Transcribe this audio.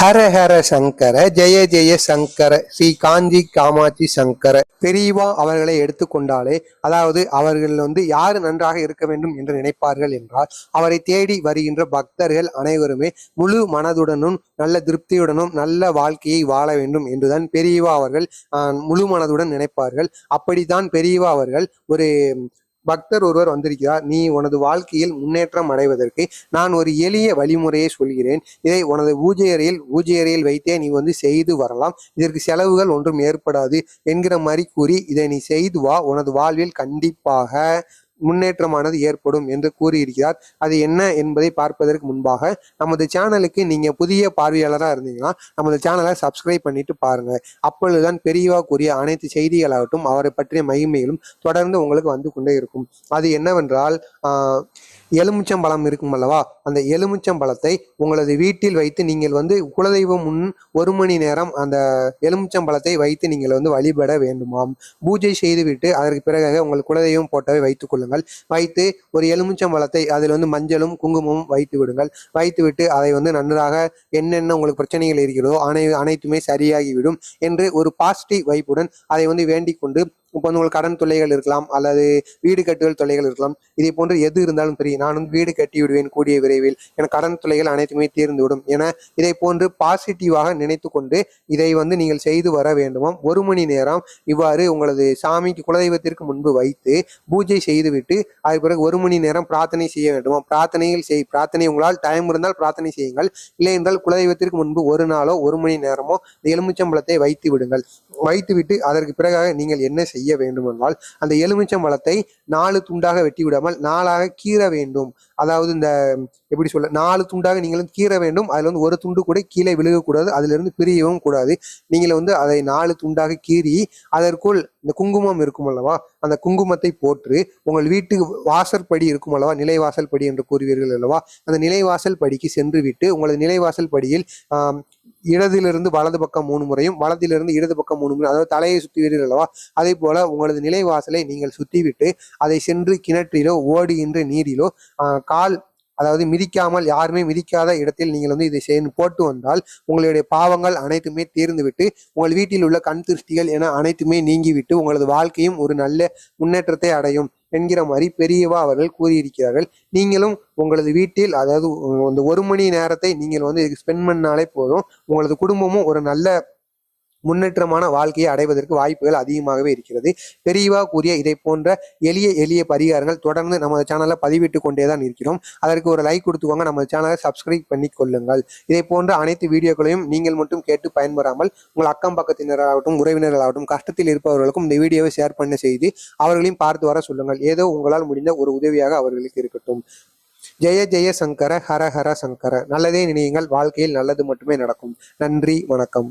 ஹர ஹர சங்கர ஜெய ஜெய சங்கர ஸ்ரீ காஞ்சி காமாட்சி சங்கர பெரியவா அவர்களை எடுத்துக்கொண்டாலே அதாவது அவர்கள் வந்து யார் நன்றாக இருக்க வேண்டும் என்று நினைப்பார்கள் என்றால் அவரை தேடி வருகின்ற பக்தர்கள் அனைவருமே முழு மனதுடனும் நல்ல திருப்தியுடனும் நல்ல வாழ்க்கையை வாழ வேண்டும் என்றுதான் பெரியவா அவர்கள் முழு மனதுடன் நினைப்பார்கள். அப்படித்தான் பெரியவா அவர்கள் ஒரு பக்தர் ஒருவர் வந்திருக்கிறார். நீ உனது வாழ்க்கையில் முன்னேற்றம் அடைவதற்கு நான் ஒரு எளிய வழிமுறையை சொல்கிறேன். இதை உனது பூஜை அறையில் பூஜை அறையில் வைத்தே நீ வந்து செய்து வரலாம். இதற்கு செலவுகள் ஒன்றும் ஏற்படாது என்கிற மாதிரி கூறி இதை நீ செய்து வா. உனது வாழ்வில் கண்டிப்பாக முன்னேற்றமானது ஏற்படும் என்று கூறியிருக்கிறார். அது என்ன என்பதை பார்ப்பதற்கு முன்பாக நமது சேனலுக்கு நீங்கள் புதிய பார்வையாளராக இருந்தீங்கன்னா நமது சேனலை சப்ஸ்கிரைப் பண்ணிட்டு பாருங்க. அப்பொழுதுதான் பெரியவா கூறிய அனைத்து செய்திகளாகட்டும் அவரை பற்றிய மகிமைகளும் தொடர்ந்து உங்களுக்கு வந்து கொண்டே இருக்கும். அது என்னவென்றால் எலுமிச்சம்பழம் இருக்கும் அல்லவா அந்த எலுமிச்சம்பழத்தை உங்களது வீட்டில் வைத்து நீங்கள் வந்து குலதெய்வம் முன் ஒரு மணி நேரம் அந்த எலுமிச்சம்பழத்தை வைத்து நீங்கள் வந்து வழிபட வேண்டுமாம். பூஜை செய்துவிட்டு அதற்கு பிறகாக உங்கள் குலதெய்வம் போட்டவை வைத்துக் கொள்ளுங்கள். வைத்து ஒரு எலுமிச்சம்பழத்தை அதில் வந்து மஞ்சளும் குங்குமமும் வைத்து விடுங்கள். வைத்துவிட்டு அதை வந்து நன்றாக என்னென்ன உங்களுக்கு பிரச்சனைகள் இருக்கிறதோ அனை அனைத்துமே சரியாகிவிடும் என்று ஒரு பாசிட்டிவ் வைப்புடன் அதை வந்து வேண்டிக் கொண்டு இப்போ வந்து உங்களுக்கு கடன் தொல்லைகள் இருக்கலாம் அல்லது வீடு கட்டுதல் தொல்லைகள் இருக்கலாம். இதை போன்று எது இருந்தாலும் சரி நான் வீடு கட்டி விடுவேன் கூடிய விரைவில். என கடன் தொல்லைகள் அனைத்துமே தீர்ந்துவிடும் என இதை போன்று பாசிட்டிவாக நினைத்து கொண்டு இதை வந்து நீங்கள் செய்து வர வேண்டுமாம். ஒரு மணி நேரம் இவ்வாறு உங்களது சாமிக்கு குலதெய்வத்திற்கு முன்பு வைத்து பூஜை செய்துவிட்டு அதுக்கு பிறகு ஒரு மணி நேரம் பிரார்த்தனை செய்ய வேண்டுமாம். பிரார்த்தனையில் செய் பிரார்த்தனை உங்களால் டைம் இருந்தால் பிரார்த்தனை செய்யுங்கள். இல்லை என்றால் குலதெய்வத்திற்கு முன்பு ஒரு நாளோ ஒரு மணி நேரமோ இந்த எலுமிச்சம்பழத்தை வைத்து விடுங்கள். வைத்துவிட்டு அதற்கு பிறகாக நீங்கள் என்ன செய்ய செய்ய வேண்டுமென்றால் அந்த எலுமிச்சம்பழத்தை நாலு துண்டாக வெட்டி விடாமல் நாலாக கீற வேண்டும். அதாவது இந்த எப்படி சொல்ல நாலு துண்டாக நீங்கள் வந்து கீற வேண்டும். அதுல வந்து ஒரு துண்டு கூட கீழே விழுகக்கூடாது. அதுல இருந்து பிரியவும் கூடாது. நீங்கள் வந்து அதை நாலு துண்டாக கீறி அதற்குள் இந்த குங்குமம் இருக்கும் அல்லவா அந்த குங்குமத்தை போட்டு உங்கள் வீட்டுக்கு வாசற்படி இருக்கும் அல்லவா? நிலைவாசல் படி என்று கூறுவீர்கள் அல்லவா? அந்த நிலைவாசல் படிக்கு சென்று விட்டு உங்களது நிலைவாசல் படியில் இடதிலிருந்து வலது பக்கம் மூணு முறையும் வலதிலிருந்து இடது பக்கம் மூணு முறை அதாவது தலையை சுற்றுவீர்கள் அல்லவா? அதே போல உங்களது நிலைவாசலை நீங்கள் சுற்றிவிட்டு அதை சென்று கிணற்றிலோ ஓடுகின்ற நீரிலோ கால் அதாவது மிதிக்காமல் யாருமே மிதிக்காத இடத்தில் நீங்கள் வந்து இதை செய்து போட்டு வந்தால் உங்களுடைய பாவங்கள் அனைத்துமே தீர்ந்துவிட்டு உங்கள் வீட்டில் உள்ள கண் திருஷ்டிகள் என அனைத்துமே நீங்கிவிட்டு உங்களது வாழ்க்கையும் ஒரு நல்ல முன்னேற்றத்தை அடையும் என்கிற மாதிரி பெரியவா அவர்கள் கூறியிருக்கிறார்கள். நீங்களும் உங்களது வீட்டில் அதாவது அந்த ஒரு மணி நேரத்தை நீங்கள் வந்து இதுக்கு ஸ்பெண்ட் பண்ணாலே போதும். உங்களது குடும்பமும் ஒரு நல்ல முன்னேற்றமான வாழ்க்கையை அடைவதற்கு வாய்ப்புகள் அதிகமாகவே இருக்கிறது. பெரியவா கூறிய இதை போன்ற எளிய எளிய பரிகாரங்கள் தொடர்ந்து நமது சேனலை பதிவிட்டு கொண்டே தான் இருக்கிறோம். அதற்கு ஒரு லைக் கொடுத்துக்கோங்க. நமது சேனலை சப்ஸ்கிரைப் பண்ணி கொள்ளுங்கள். இதை போன்ற அனைத்து வீடியோக்களையும் நீங்கள் மட்டும் கேட்டு பயன்பெறாமல் உங்கள் அக்கம் பக்கத்தினராகட்டும் உறவினர்களாகட்டும் கஷ்டத்தில் இருப்பவர்களுக்கும் இந்த வீடியோவை ஷேர் பண்ண செய்து அவர்களையும் பார்த்து வர சொல்லுங்கள். ஏதோ உங்களால் முடிந்த ஒரு உதவியாக அவர்களுக்கு இருக்கட்டும். ஜெய ஜெய சங்கர ஹர ஹர சங்கர. நல்லதே நினையுங்கள். வாழ்க்கையில் நல்லது மட்டுமே நடக்கும். நன்றி வணக்கம்.